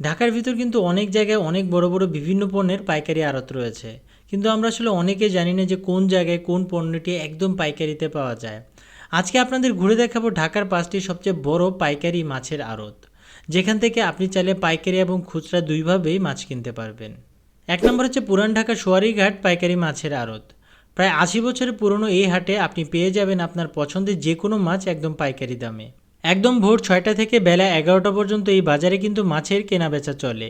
ঢাকার ভিতর কিন্তু অনেক জায়গায় অনেক বড় বড় বিভিন্ন পণ্যের পাইকারি আড়ত রয়েছে। কিন্তু আমরা আসলে অনেকে জানি না যে কোন জায়গায় কোন পণ্যটি একদম পাইকারিতে পাওয়া যায়। আজকে আপনাদের ঘুরে দেখাবো ঢাকার পাঁচটি সবচেয়ে বড় পাইকারি মাছের আড়ত, যেখান থেকে আপনি চাইলে পাইকারি এবং খুচরা দুইভাবেই মাছ কিনতে পারবেন। এক নম্বর হচ্ছে পুরান ঢাকা সোয়ারিঘাট পাইকারি মাছের আড়ত। প্রায় আশি বছরের পুরনো এই হাটে আপনি পেয়ে যাবেন আপনার পছন্দের যে কোনো মাছ একদম পাইকারি দামে। একদম ভোর ছয়টা থেকে বেলা এগারোটা পর্যন্ত এই বাজারে কিন্তু মাছের কেনাবেচা চলে।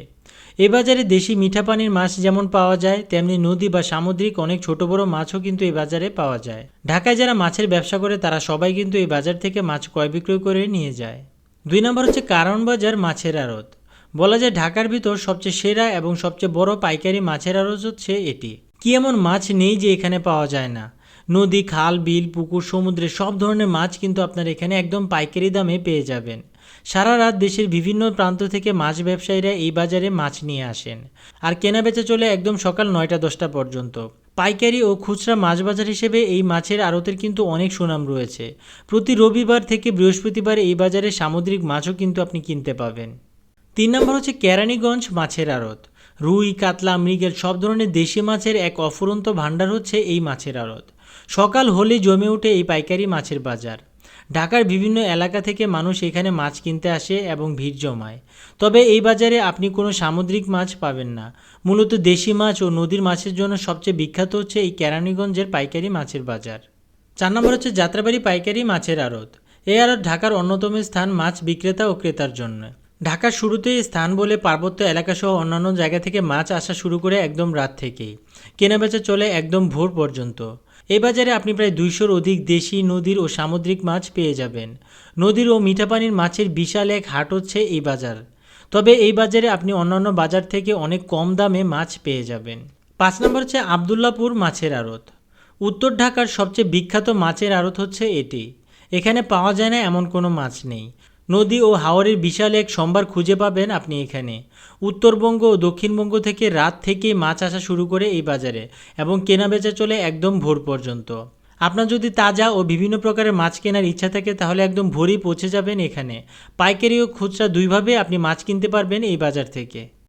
এই বাজারে দেশি মিঠা পানির মাছ যেমন পাওয়া যায়, তেমনি নদী বা সামুদ্রিক অনেক ছোট বড় মাছও কিন্তু এই বাজারে পাওয়া যায়। ঢাকায় যারা মাছের ব্যবসা করে, তারা সবাই কিন্তু এই বাজার থেকে মাছ ক্রয় বিক্রয় করে নিয়ে যায়। দুই নম্বর হচ্ছে কারণ বাজার মাছের আড়ত। বলা যায় ঢাকার ভিতর সবচেয়ে সেরা এবং সবচেয়ে বড় পাইকারি মাছের আড়ত হচ্ছে এটি। কি এমন মাছ নেই যে এখানে পাওয়া যায় না? নদী, খাল, বিল, পুকুর, সমুদ্রে, সব ধরনের মাছ কিন্তু আপনার এখানে একদম পাইকারি দামে পেয়ে যাবেন। সারা রাত দেশের বিভিন্ন প্রান্ত থেকে মাছ ব্যবসায়ীরা এই বাজারে মাছ নিয়ে আসেন। আর কেনা বেচা চলে একদম সকাল নয়টা, দশটা পর্যন্ত। পাইকারি ও খুচরা মাছ বাজার হিসেবে এই মাছের আড়তের কিন্তু অনেক সুনাম রয়েছে। প্রতি রবিবার থেকে বৃহস্পতিবার এই বাজারে সামুদ্রিক মাছও কিন্তু আপনি কিনতে পাবেন। তিন নম্বর হচ্ছে কেরানীগঞ্জ মাছের আড়ত। রুই, কাতলা, মৃগেল সব ধরনের দেশি মাছের এক অফুরন্ত ভাণ্ডার হচ্ছে এই মাছের আড়ত। সকাল হলে জমে ওঠে এই পাইকারি মাছের বাজার। ঢাকার বিভিন্ন এলাকা থেকে মানুষ এখানে মাছ কিনতে আসে এবং ভিড় জমায়। তবে এই বাজারে আপনি কোনো সামুদ্রিক মাছ পাবেন না। মূলত দেশি মাছ ও নদীর মাছের জন্য সবচেয়ে বিখ্যাত হচ্ছে এই কেরানীগঞ্জের পাইকারি মাছের বাজার। চার নম্বর হচ্ছে যাত্রাবাড়ি পাইকারি মাছের আড়ত। এই আড়ত ঢাকার অন্যতম স্থান মাছ বিক্রেতা ও ক্রেতার জন্য। ঢাকার শুরুতেই স্থান বলে পার্বত্য এলাকাসহ অন্যান্য জায়গা থেকে মাছ আসা শুরু করে একদম রাত থেকেই। কেনাবেচা চলে একদম ভোর পর্যন্ত। এই বাজারে আপনি প্রায় দুইশোর অধিক দেশি নদীর ও সামুদ্রিক মাছ পেয়ে যাবেন। নদীর ও মিঠা পানির মাছের বিশাল এক হাট হচ্ছে এই বাজার। তবে এই বাজারে আপনি অন্যান্য বাজার থেকে অনেক কম দামে মাছ পেয়ে যাবেন। পাঁচ নম্বর হচ্ছে আবদুল্লাপুর মাছের আড়ত। উত্তর ঢাকার সবচেয়ে বিখ্যাত মাছের আড়ত হচ্ছে এটি। এখানে পাওয়া যায় না এমন কোনো মাছ নেই। নদী ও হাওরের বিশাল এক সম্ভার খুঁজে পাবেন আপনি এখানে। উত্তরবঙ্গ ও দক্ষিণবঙ্গ থেকে রাত থেকেই মাছ আসা শুরু করে এই বাজারে এবং কেনা বেচা চলে একদম ভোর পর্যন্ত। আপনার যদি তাজা ও বিভিন্ন প্রকারের মাছ কেনার ইচ্ছা থাকে তাহলে একদম ভোরই পৌঁছে যাবেন এখানে। পাইকারি ও খুচরা দুইভাবে আপনি মাছ কিনতে পারবেন এই বাজার থেকে।